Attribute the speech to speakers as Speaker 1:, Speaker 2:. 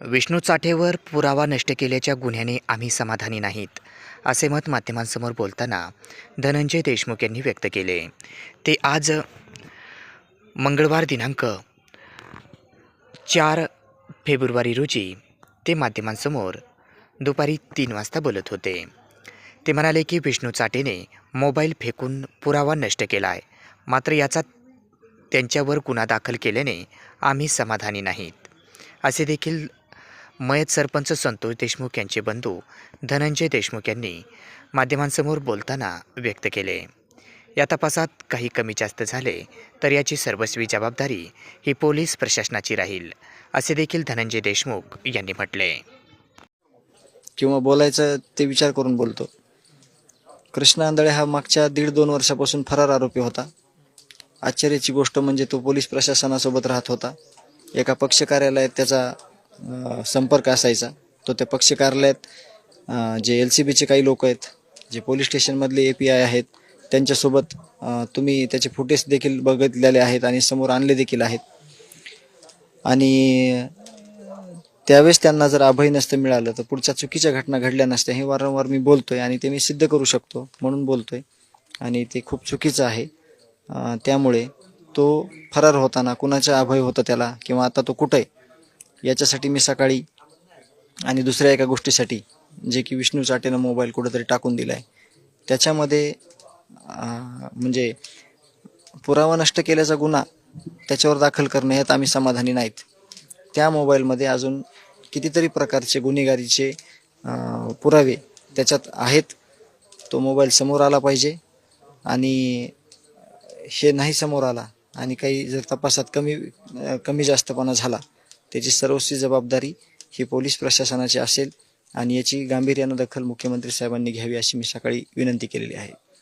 Speaker 1: विष्णू चाठेवर पुरावा नष्ट केल्याच्या गुन्ह्याने आम्ही समाधानी नाहीत असे मत माध्यमांसमोर बोलताना धनंजय देशमुख यांनी व्यक्त केले. ते आज मंगळवार दिनांक चार फेब्रुवारी रोजी ते माध्यमांसमोर दुपारी तीन वाजता बोलत होते. ते म्हणाले की विष्णू चाटेने मोबाईल फेकून पुरावा नष्ट केला आहे मात्र याचा त्यांच्यावर गुन्हा दाखल केल्याने आम्ही समाधानी नाहीत असे देखील मयत सरपंच संतोष देशमुख यांचे बंधू धनंजय देशमुख यांनी माध्यमांसमोर बोलताना व्यक्त केले. या तपासात काही कमी जास्त झाले तर याची सर्वस्वी जबाबदारी ही पोलीस प्रशासनाची राहील असे देखील धनंजय देशमुख यांनी म्हटले.
Speaker 2: किंवा बोलायचं ते विचार करून बोलतो. कृष्ण आंधळे हा मागच्या दीड दोन वर्षापासून फरार आरोपी होता. आश्चर्याची गोष्ट म्हणजे तो पोलीस प्रशासनासोबत राहत होता. एका पक्ष कार्यालयात त्याचा संपर्क असायचा. तो त्या पक्ष कार्यालयात जे एल सी बीचे काही लोक आहेत जे पोलीस स्टेशनमधले ए पी आय आहेत त्यांच्यासोबत तुम्ही त्याचे फुटेज देखील बघितलेले आहेत आणि समोर आणले देखील आहेत. आणि त्यावेळेस त्यांना जर अभय नसतं मिळालं तर पुढच्या चुकीच्या घटना घडल्या नसत्या हे वारंवार मी बोलतोय आणि ते मी सिद्ध करू शकतो म्हणून बोलतोय. आणि ते खूप चुकीचं आहे. त्यामुळे तो फरार होताना कुणाचा अभय होतं त्याला किंवा आता तो कुठं आहे? याच्यासाठी मी सकाळी आणि दुसऱ्या एका गोष्टीसाठी जे की विष्णू चाटेनं मोबाईल कुठंतरी टाकून दिला आहे त्याच्यामध्ये म्हणजे पुरावा नष्ट केल्याचा गुन्हा त्याच्यावर दाखल करणे ह्यात आम्ही समाधानी नाहीत. त्या मोबाईलमध्ये अजून कितीतरी प्रकारचे गुन्हेगारीचे पुरावे त्याच्यात आहेत. तो मोबाईल समोर आला पाहिजे आणि हे नाही समोर आला आणि काही जर तपासात कमी कमी जास्तपणा झाला त्याची सर्वस्वी जबाबदारी ही पोलीस प्रशासनाची असेल आणि याची गांभीर्यानं दखल मुख्यमंत्री साहेबांनी घ्यावी अशी मी सकाळी विनंती केलेली आहे.